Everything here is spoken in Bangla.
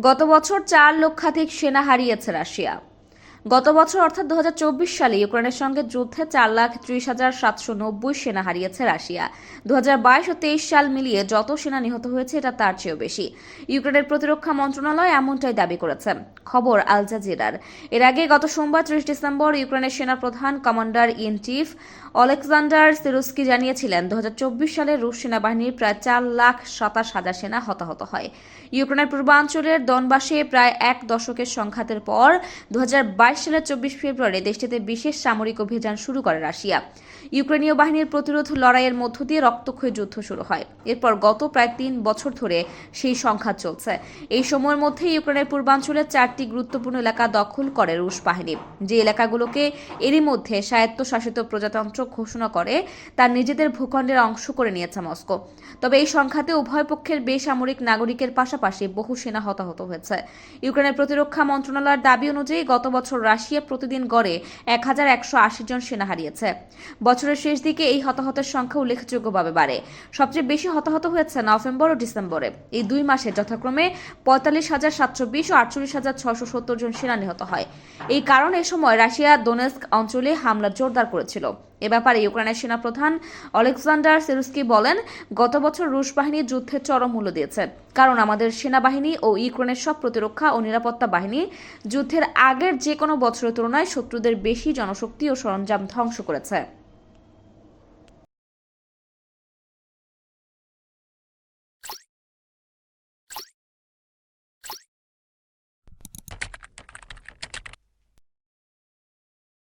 গত বছর চার লক্ষাধিক সেনা হারিয়েছে রাশিয়া। গত বছর, অর্থাৎ দু হাজার চব্বিশ সালে, ইউক্রেনের সঙ্গে যুদ্ধে চার লাখ ত্রিশ হাজার সাতশো নব্বই সেনা হারিয়েছে রাশিয়া। দু ও তেইশ সাল মিলিয়ে যত সেনা নিহত হয়েছে, এটা তার চেয়েও বেশি। ইউক্রেনের প্রতিরক্ষা মন্ত্রণালয় এমনটাই দাবি করেছে। খবর আল জাজিরার। এর আগে গত সোমবার, ত্রিশ ডিসেম্বর, ইউক্রেনের সেনা প্রধান commander in chief Oleksandr Syrskyi জানিয়েছিলেন দু হাজার চব্বিশ সালে রুশ সেনাবাহিনীর প্রায় চার লাখ সাতাশ হাজার সেনা হতাহত হয়। ইউক্রেনের পূর্বাঞ্চলের দনবাসে প্রায় এক দশকের সংঘাতের পর দু হাজার সালের চব্বিশ ফেব্রুয়ারি দেশটিতে বিশেষ সামরিক অভিযান শুরু করে রাশিয়া। ইউক্রেনীয় বাহিনীর প্রতিরোধ লড়াইয়ের মধ্য দিয়ে রক্তক্ষয়ী যুদ্ধ শুরু হয়। এরপর গত প্রায় তিন বছর ধরে সেই সংঘাত চলছে। এই সময়ের মধ্যে ইউক্রেনের পূর্বাঞ্চলের চারটি গুরুত্বপূর্ণ এলাকা দখল করে রুশ বাহিনী। যে এলাকাগুলোকে এরই মধ্যে স্বায়ত্তশাসিত প্রজাতন্ত্র ঘোষণা করে তার নিজেদের ভূখণ্ডের অংশ করে নিয়েছে মস্কো। তবে এই সংঘাতে উভয় পক্ষের বেসামরিক নাগরিকের পাশাপাশি বহু সেনা হতাহত হয়েছে। ইউক্রেনের প্রতিরক্ষা মন্ত্রণালয়ের দাবি অনুযায়ী গত বছর রাশিয়া প্রতিদিন গড়ে এক হাজার একশো আশি জন সেনা হারিয়েছে। বছরের শেষ দিকে এই হতাহতের সংখ্যা উল্লেখযোগ্যভাবে বাড়ে। সবচেয়ে বেশি হতাহত হয়েছে নভেম্বর ও ডিসেম্বরে। এই দুই মাসে যথাক্রমে পঁয়তাল্লিশ হাজার সাতশো বিশ ও আটচল্লিশ হাজার ছশো সত্তর জন সেনা নিহত হয়। এই কারণে সময় রাশিয়া দোনেস্ক অঞ্চলে হামলা জোরদার করেছিল। এ ব্যাপারে ইউক্রেনের সেনাপ্রধান অলেকজান্ডার সেরুস্কি বলেন, গত বছর রুশ বাহিনী যুদ্ধে চরম মূল্য দিয়েছে। কারণ আমাদের সেনাবাহিনী ও ইউক্রেনের সব প্রতিরক্ষা ও নিরাপত্তা বাহিনী যুদ্ধের আগের যে কোনো বছরের তুলনায় শত্রুদের বেশি জনশক্তি ও সরঞ্জাম ধ্বংস করেছে।